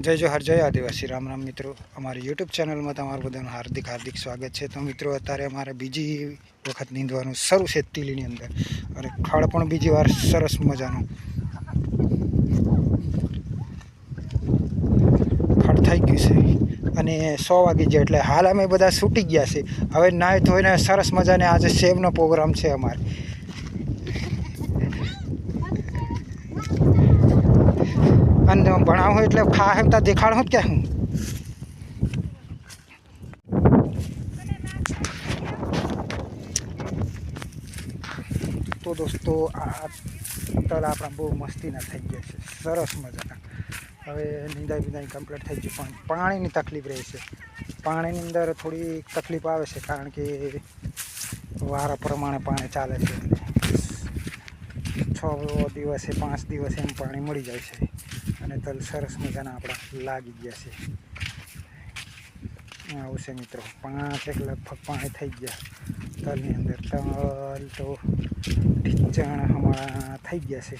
જય જોહર, જય આદિવાસી. રામ રામ મિત્રો. અમારી યુટ્યુબ ચેનલમાં તમારું બધાનું હાર્દિક હાર્દિક સ્વાગત છે. તો મિત્રો, અત્યારે અમારે બીજી વખત નીંદવાનું શરૂ છે તીલીની અંદર. અને ખડ પણ બીજી વાર સરસ મજાનું. ખડ થઈ ગયું છે. અને સો વાગી ગયા એટલે હાલ અમે બધા છૂટી ગયા છે. હવે નાય ધોઈને સરસ મજાને આજે સેવનો પ્રોગ્રામ છે અમારે. અને ભણાવું એટલે ખા એમ તા દેખાડ હું હું તો દોસ્તો, આ તલ આપણા બહુ મસ્તીના થઈ ગયા છે. સરસ મજાના. હવે નિંદાઈ બિંદાઈ કમ્પ્લીટ થઈ ગયું, પણ પાણીની તકલીફ રહે છે. પાણીની અંદર થોડી તકલીફ આવે છે, કારણ કે વારા પ્રમાણે પાણી ચાલે છે. છ દિવસે, પાંચ દિવસે એમ પાણી મળી જાય છે. અને તલ સરસ મજાના આપણા લાગી ગયા છે. આવું છે મિત્રો. પાંચ એક લગભગ પાણી થઈ ગયા તલની અંદર. તલ તો ઢીંચણ હમણાં થઈ ગયા છે.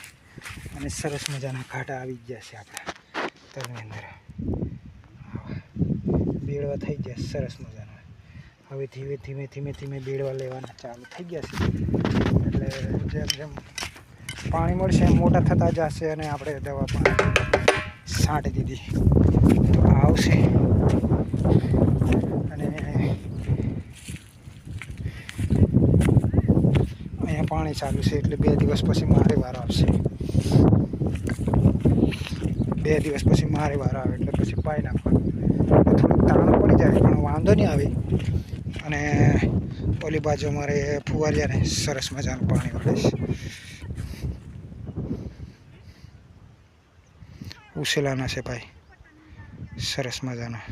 અને સરસ મજાના ઘાટા આવી ગયા છે આપણા તલની અંદર. બેડવા થઈ ગયા સરસ મજાના. હવે ધીમે ધીમે ધીમે ધીમે બેડવા લેવાના ચાલુ થઈ ગયા છે. એટલે જેમ જેમ પાણી મળશે, મોટા થતા જશે અને આપણે દવા પણ છાંટી દીધી. તો આવશે. અને અહીંયા પાણી ચાલુ છે, એટલે બે દિવસ પછી મારે વાર આવશે. બે દિવસ પછી મારે વાર આવે, એટલે પછી પાઈ નાખવાનું. થોડુંક તાણ પડી જાય, પણ વાંધો નહીં આવે. અને ઓલી બાજુ અમારે ફુવારિયાને સરસ મજાનું પાણી વળે છે. ઉછેલાના છે ભાઈ. સરસ મજાના.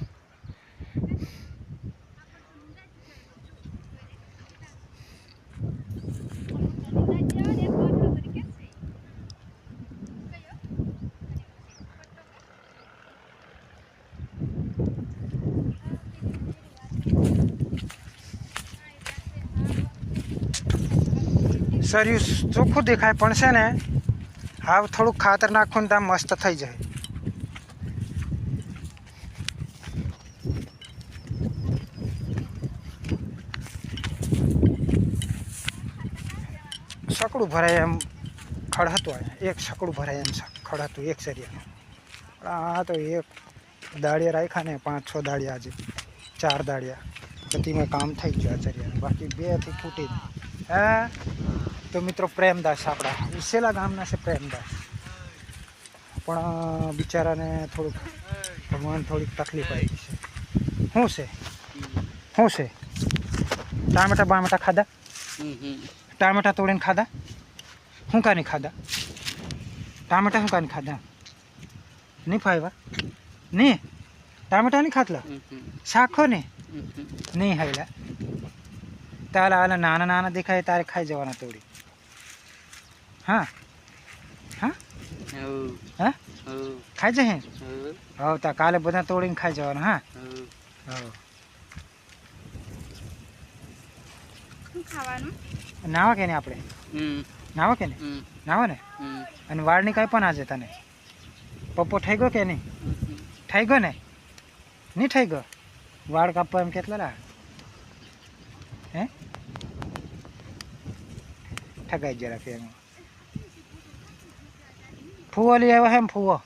સર્યું ચોખ્ખું દેખાય, પણ છે ને હા થોડુંક ખાતર નાખવું ને ત્યાં મસ્ત થઈ જાય. સકડું ભરાય એમ ખડ હતું એક સકડું ભરાય એમ ખડ હતું એક સરિયાનું પણ આ તો એક દાળિયા રાખ્યા ને પાંચ છ દાળિયા આજે. ચાર દાળિયા. બધામાં કામ થઈ ગયું આ સરિયાનું બાકી બેથી ફૂટી હે? તો મિત્રો પ્રેમદાસ આપણા. ઉસેલા ગામના છે પ્રેમદાસ. પણ બિચારાને થોડુંક ભગવાન થોડીક તકલીફ આવી છે. શું છે? શું છે? ટામેટા બામેટા ખાધા? ટામેટા તોડીને ખાધા? શું કાની ખાધા. ટામેટા શું કાની ખાધા? નહીં ફાવ્યા? નહીં? ટામેટા નહીં ખાધલા? શાખો ને નહીં? હાયલા તારે આલા નાના નાના દેખાય તારે ખાઈ જવાના તોડી. હા? હા? હા? ખાઈ જશે? હવ. તા કાલે બધા તોડીને ખાઈ જવાના હા? હવ. ખાવાનું? નાવા કે ને આપણે? નાવા કે ને? નાવા ને? અને વાળની કાંઈ પણ આજે તને. પપ્પો થઈ ગયો કે નહીં? થઈ ગયો ને? નહીં થઈ ગયો? વાળ કાપવા એમ કેટલા લા હે? ઠગાઈ જરા ફેર. ફૂવો લઈ આવ્યો હે ફૂવો?